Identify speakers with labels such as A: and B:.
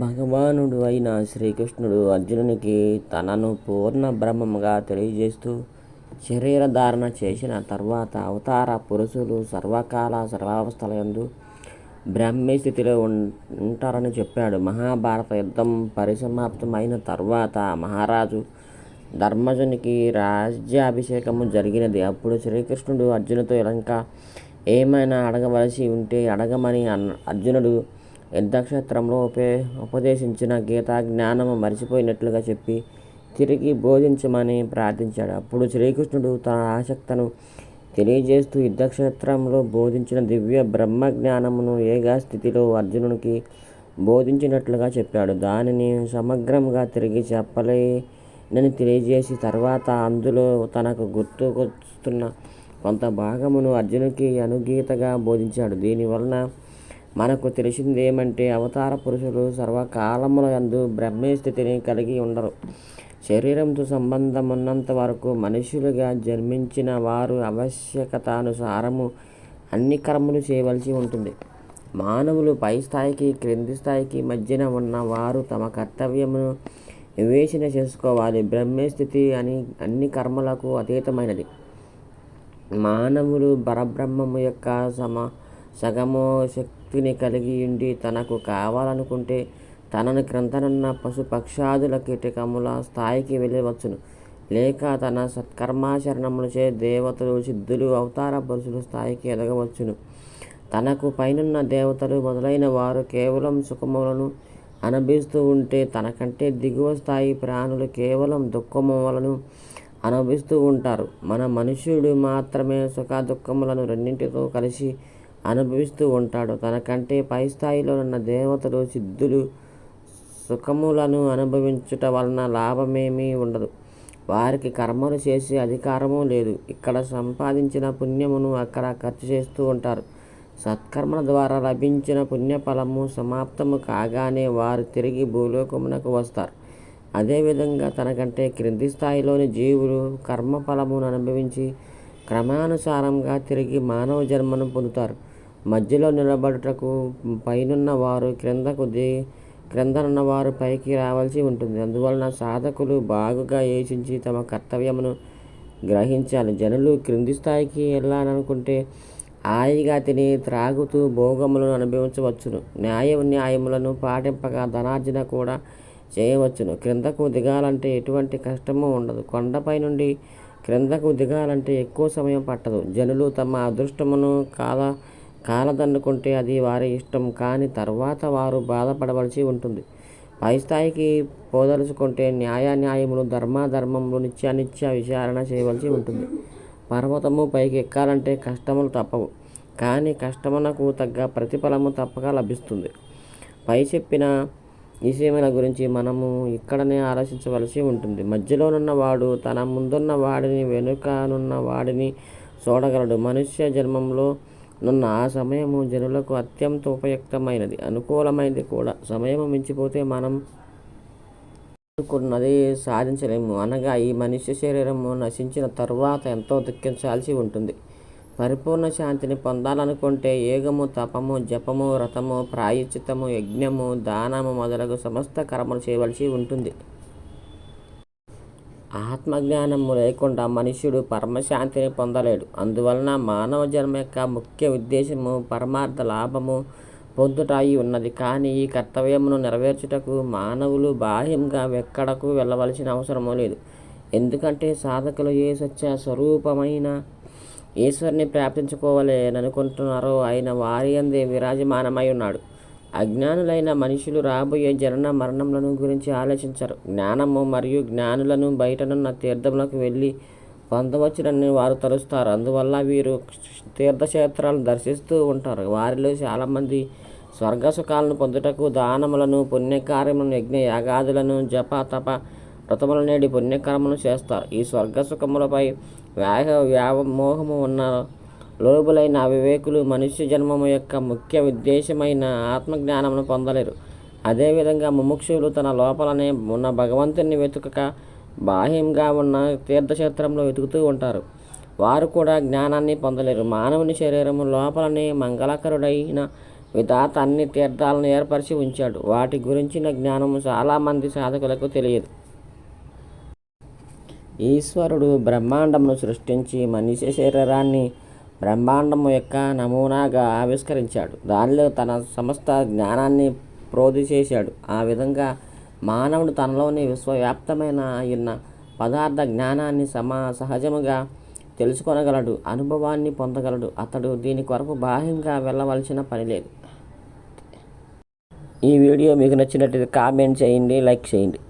A: భగవానుడు అయిన శ్రీకృష్ణుడు అర్జునునికి తనను పూర్ణ బ్రహ్మముగా తెలియజేస్తూ శరీరధారణ చేసిన తర్వాత అవతార పురుషులు సర్వకాల సర్వావస్థలయందు బ్రహ్మీ స్థితిలో ఉంటారని చెప్పాడు. మహాభారత యుద్ధం పరిసమాప్తమైన తర్వాత మహారాజు ధర్మజునికి రాజ్యాభిషేకము జరిగినది. అప్పుడు శ్రీకృష్ణుడు అర్జునుతో ఇంకా ఏమైనా అడగవలసి ఉంటే అడగమని అర్జునుడు యుద్ధక్షేత్రంలో ఉపే ఉపదేశించిన గీత జ్ఞానము మరిచిపోయినట్లుగా చెప్పి తిరిగి బోధించమని ప్రార్థించాడు. అప్పుడు శ్రీకృష్ణుడు తన ఆసక్తను తెలియజేస్తూ యుద్ధక్షేత్రంలో బోధించిన దివ్య బ్రహ్మ జ్ఞానమును ఏగా స్థితిలో అర్జునునికి బోధించినట్లుగా చెప్పాడు. దానిని సమగ్రంగా తిరిగి చెప్పలేనని తెలియజేసి తర్వాత అందులో తనకు గుర్తుకొస్తున్న కొంత భాగమును అర్జునుకి అనుగీతగా బోధించాడు. దీనివలన మనకు తెలిసిందేమంటే అవతార పురుషులు సర్వకాలముల యందు బ్రహ్మే స్థితిని కలిగి ఉండరు. శరీరంతో సంబంధం ఉన్నంత వరకు మనుషులుగా జన్మించిన వారు ఆవశ్యకతానుసారము అన్ని కర్మలు చేయవలసి ఉంటుంది. మానవులు పై స్థాయికి క్రింది స్థాయికి మధ్యన ఉన్న వారు తమ కర్తవ్యమును వివేచన చేసుకోవాలి. బ్రహ్మే స్థితి అని అన్ని కర్మలకు అతీతమైనది. మానవులు పరబ్రహ్మము యొక్క సమ సగము శక్తిని కలిగి ఉండి తనకు కావాలనుకుంటే తనను క్రిందనున్న పశుపక్షాదుల కీటకముల స్థాయికి వెళ్ళవచ్చును. లేక తన సత్కర్మాచరణములచే దేవతలు సిద్ధులు అవతార పురుషుల స్థాయికి ఎదగవచ్చును. తనకు పైనున్న దేవతలు మొదలైన వారు కేవలం సుఖములను అనుభవిస్తూ ఉంటే తనకంటే దిగువ స్థాయి ప్రాణులు కేవలం దుఃఖములను అనుభవిస్తూ ఉంటారు. మన మనుష్యుడు మాత్రమే సుఖ దుఃఖములను రెండింటితో కలిసి అనుభవిస్తూ ఉంటాడు. తనకంటే పై స్థాయిలో ఉన్న దేవతలు సిద్ధులు సుఖములను అనుభవించుట వలన లాభమేమీ ఉండదు. వారికి కర్మలు చేసే అధికారము లేదు. ఇక్కడ సంపాదించిన పుణ్యమును అక్కడ ఖర్చు చేస్తూ ఉంటారు. సత్కర్మల ద్వారా లభించిన పుణ్యఫలము సమాప్తము కాగానే వారు తిరిగి భూలోకమునకు వస్తారు. అదేవిధంగా తనకంటే క్రింది స్థాయిలోని జీవులు కర్మఫలమును అనుభవించి క్రమానుసారంగా తిరిగి మానవ జన్మను పొందుతారు. మధ్యలో నిలబడుటకు పైనున్న వారు క్రిందకు ది క్రిందనున్న వారు పైకి రావాల్సి ఉంటుంది. అందువలన సాధకులు బాగుగా యోచించి తమ కర్తవ్యమును గ్రహించాలి. జనులు క్రింది స్థాయికి వెళ్ళాలనుకుంటే హాయిగా తిని త్రాగుతూ భోగములను అనుభవించవచ్చును. న్యాయ న్యాయములను పాటింపగా ధనార్జన కూడా చేయవచ్చును. క్రిందకు దిగాలంటే ఎటువంటి కష్టము ఉండదు. కొండపై నుండి క్రిందకు దిగాలంటే ఎక్కువ సమయం పట్టదు. జనులు తమ అదృష్టమును కాదా కాలదన్నుకుంటే అది వారి ఇష్టం కానీ తర్వాత వారు బాధపడవలసి ఉంటుంది. పై స్థాయికి పోదలుచుకుంటే న్యాయ న్యాయములు ధర్మాధర్మములు నిత్యానిత్య విచారణ చేయవలసి ఉంటుంది. పర్వతము పైకి ఎక్కాలంటే కష్టములు తప్పవు కానీ కష్టమునకు తగ్గ ప్రతిఫలము తప్పక లభిస్తుంది. పై చెప్పిన విషయముల గురించి మనము ఇక్కడనే ఆలోచించవలసి ఉంటుంది. మధ్యలోనున్న వాడు తన ముందున్న వాడిని వెనుకనున్న వాడిని చూడగలడు. మనుష్య జన్మంలో నున్న ఆ సమయము జనులకు అత్యంత ఉపయుక్తమైనది. అనుకూలమైనది కూడా. సమయము మించిపోతే మనం అనుకున్నది సాధించలేము. అనగా ఈ మనిషి శరీరము నశించిన తరువాత ఎంతో దుఃఖించాల్సి ఉంటుంది. పరిపూర్ణ శాంతిని పొందాలనుకుంటే ఏగము తపము జపము వ్రతము ప్రాయచితము యజ్ఞము దానము మొదలగు సమస్త కర్మలు చేయవలసి ఉంటుంది. ఆత్మజ్ఞానము లేకుండా మనుష్యుడు పరమశాంతిని పొందలేడు. అందువలన మానవ జన్మ యొక్క ముఖ్య ఉద్దేశము పరమార్థ లాభము పొందుటాయి ఉన్నది. కానీ ఈ కర్తవ్యమును నెరవేర్చుటకు మానవులు బాహ్యంగా ఎక్కడకు వెళ్ళవలసిన అవసరము లేదు. ఎందుకంటే సాధకులు ఏ సత్య స్వరూపమైన ఈశ్వరుని ప్రాప్తించుకోవాలనుకుంటున్నారో ఆయన వారి అందే విరాజమానమై ఉన్నాడు. అజ్ఞానులైన మనుషులు రాబోయే జనన మరణములను గురించి ఆలోచించరు. జ్ఞానము మరియు జ్ఞానులను బయటనున్న తీర్థములకు వెళ్ళి పొందవచ్చునని వారు తలుస్తారు. అందువల్ల వీరు తీర్థక్షేత్రాలను దర్శిస్తూ ఉంటారు. వారిలో చాలామంది స్వర్గ సుఖాలను పొందుటకు దానములను పుణ్యకార్యములను యజ్ఞ యాగాదులను జప తప వ్రతముల నేడి పుణ్యకర్మలు చేస్తారు. ఈ స్వర్గ సుఖములపై వ్యాహ వ్యామోహము ఉన్న లోబులైన అవివేకులు మనుష్య జన్మము యొక్క ముఖ్య ఉద్దేశమైన ఆత్మజ్ఞానమును పొందలేరు. అదేవిధంగా ముముక్షులు తన లోపలనే ఉన్న భగవంతుని వెతుకక బాహ్యంగా ఉన్న తీర్థక్షేత్రంలో వెతుకుతూ ఉంటారు. వారు కూడా జ్ఞానాన్ని పొందలేరు. మానవుని శరీరము లోపలనే మంగళకరుడైన విధాత అన్ని తీర్థాలను ఏర్పరిచి ఉంచాడు. వాటి గురించిన జ్ఞానం చాలామంది సాధకులకు తెలియదు. ఈశ్వరుడు బ్రహ్మాండమును సృష్టించి మనిషి శరీరాన్ని బ్రహ్మాండము యొక్క నమూనాగా ఆవిష్కరించాడు. దానిలో తన సమస్త జ్ఞానాన్ని ప్రోధి చేశాడు. ఆ విధంగా మానవుడు తనలోని విశ్వవ్యాప్తమైన ఉన్న పదార్థ జ్ఞానాన్ని సమా సహజముగా తెలుసుకొనగలడు. అనుభవాన్ని పొందగలడు. అతడు దీని కొరకు బాహ్యంగా వెళ్ళవలసిన పని లేదు. ఈ వీడియో మీకు నచ్చినట్లయితే కామెంట్ చేయండి లైక్ చేయండి.